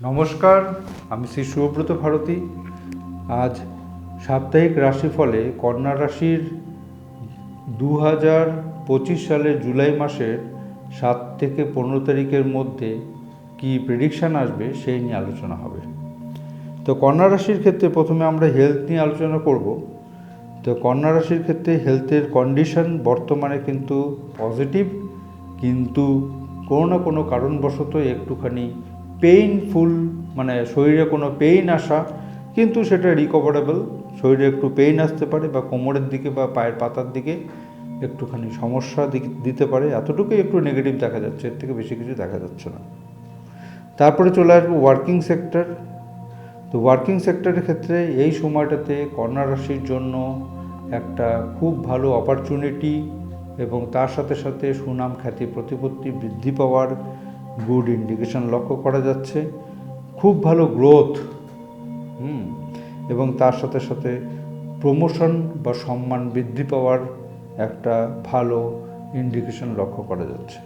নমস্কার, আমি শ্রী সুব্রত ভারতী। আজ সাপ্তাহিক রাশিফলে কন্যা রাশির দু হাজার পঁচিশ সালের জুলাই মাসের সাত থেকে পনেরো তারিখের মধ্যে কি প্রেডিকশান আসবে সেই নিয়ে আলোচনা হবে। তো কন্যা রাশির ক্ষেত্রে প্রথমে আমরা হেলথ নিয়ে আলোচনা করব। তো কন্যা রাশির ক্ষেত্রে হেলথের কন্ডিশন বর্তমানে কিন্তু পজিটিভ কিন্তু কোনো না কোনো কারণবশত একটুখানি পেইনফুল মানে শরীরে কোনো পেইন আসা, কিন্তু সেটা রিকভারেবল শরীরে একটু পেইন আসতে পারে বা কোমরের দিকে বা পায়ের পাতার দিকে একটুখানি সমস্যা দিতে পারে, এতটুকুই একটু নেগেটিভ দেখা যাচ্ছে, এর থেকে বেশি কিছু দেখা যাচ্ছে না। তারপরে চলে আসব ওয়ার্কিং সেক্টর তো ওয়ার্কিং সেক্টরের ক্ষেত্রে এই সময়টাতে কন্যা রাশির জন্য একটা খুব ভালো অপরচুনিটি এবং তার সাথে সাথে সুনাম, খ্যাতি, প্রতিপত্তি বৃদ্ধি পাওয়ার গুড ইন্ডিকেশন লক্ষ্য করা যাচ্ছে। খুব ভালো গ্রোথ হুম, এবং তার সাথে সাথে প্রমোশন বা সম্মান বৃদ্ধি পাওয়ার একটা ভালো ইন্ডিকেশন লক্ষ্য করা যাচ্ছে।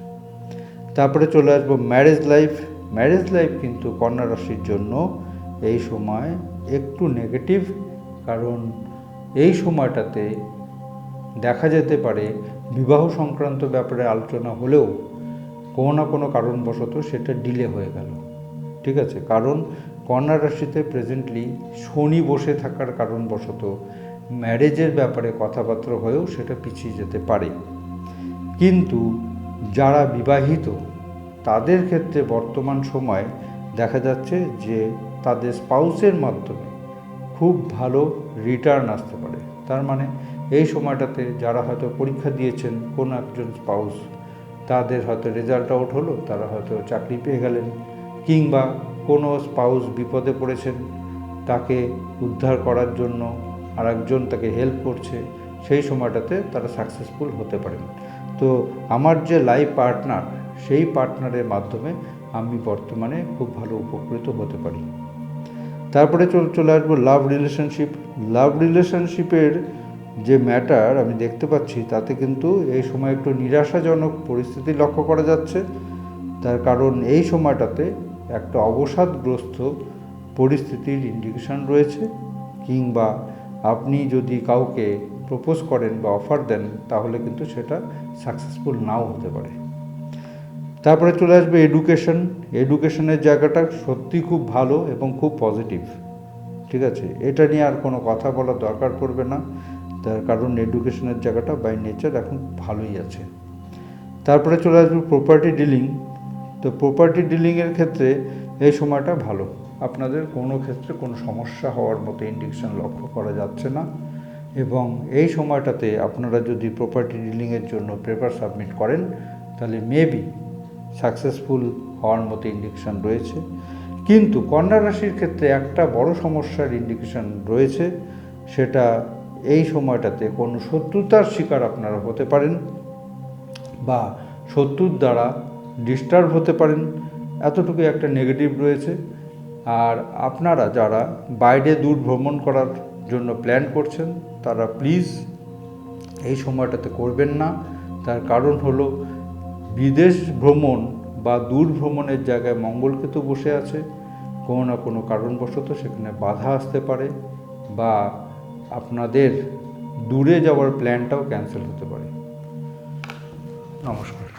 তারপরে চলে আসব ম্যারেজ লাইফ ম্যারেজ লাইফ কিন্তু কন্যা রাশির জন্য এই সময় একটু নেগেটিভ কারণ এই সময়টাতে দেখা যেতে পারে বিবাহ সংক্রান্ত ব্যাপারে আলোচনা হলেও কোনো না কোনো কারণবশত সেটা ডিলে হয়ে গেল। ঠিক আছে? কারণ কন্যা রাশিতে প্রেজেন্টলি শনি বসে থাকার কারণবশত ম্যারেজের ব্যাপারে কথাবার্তা হয়েও সেটা পিছিয়ে যেতে পারে। কিন্তু যারা বিবাহিত, তাদের ক্ষেত্রে বর্তমান সময় দেখা যাচ্ছে যে তাদের স্পাউসের মাধ্যমে খুব ভালো রিটার্ন আসতে পারে। তার মানে এই সময়টাতে যারা হয়তো পরীক্ষা দিয়েছেন, কোনো একজন স্পাউস তাদের হয়তো রেজাল্ট আউট হলো, তারা হয়তো চাকরি পেয়ে গেলেন কিংবা কোনো স্পাউস বিপদে পড়েছেন, তাকে উদ্ধার করার জন্য আরেকজন তাকে হেল্প করছে, সেই সময়টাতে তারা সাকসেসফুল হতে পারেন। তো আমার যে লাইফ পার্টনার সেই পার্টনারের মাধ্যমে আমি বর্তমানে খুব ভালো উপকৃত হতে পারি। তারপরে চল, চলে আসব লাভ রিলেশনশিপ লাভ রিলেশনশিপের যে ম্যাটার আমি দেখতে পাচ্ছি, তাতে কিন্তু এই সময় একটু নিরাশাজনক পরিস্থিতি লক্ষ্য করা যাচ্ছে। তার কারণ এই সময়টাতে একটা অবসাদগ্রস্ত পরিস্থিতির ইন্ডিকেশন রয়েছে কিংবা আপনি যদি কাউকে প্রপোজ করেন বা অফার দেন, তাহলে কিন্তু সেটা সাকসেসফুল নাও হতে পারে। তারপরে চলে আসবে এডুকেশন এডুকেশনের জায়গাটা সত্যি খুব ভালো এবং খুব পজিটিভ ঠিক আছে? এটা নিয়ে আর কোনো কথা বলার দরকার পড়বে না। তার কারণ এডুকেশনের জায়গাটা বাই নেচার এখন ভালোই আছে। তারপরে চলে আসবে প্রপার্টি ডিলিং তো প্রপার্টি ডিলিংয়ের ক্ষেত্রে এই সময়টা ভালো। আপনাদের কোনো ক্ষেত্রে কোনো সমস্যা হওয়ার মতো ইন্ডিকেশন লক্ষ্য করা যাচ্ছে না। এবং এই সময়টাতে আপনারা যদি প্রপার্টি ডিলিংয়ের জন্য পেপার সাবমিট করেন, তাহলে মেবি সাকসেসফুল হওয়ার মতো ইন্ডিকেশন রয়েছে। কিন্তু কন্যা রাশির ক্ষেত্রে একটা বড় সমস্যার ইন্ডিকেশন রয়েছে, সেটা এই সময়টাতে কোনো শত্রুতার শিকার আপনারা হতে পারেন বা শত্রুর দ্বারা ডিস্টার্ব হতে পারেন, এতটুকু একটা নেগেটিভ রয়েছে। আর আপনারা যারা বাইরে দূর ভ্রমণ করার জন্য প্ল্যান করছেন, তারা প্লিজ এই সময়টাতে করবেন না। তার কারণ হলো বিদেশ ভ্রমণ বা দূর ভ্রমণের জায়গায় মঙ্গলকেতু বসে আছে, কোনো না কোনো কারণবশত সেখানে বাধা আসতে পারে বা আপনাদের দূরে যাওয়ার প্ল্যানটাও ক্যান্সেল হতে পারে। নমস্কার।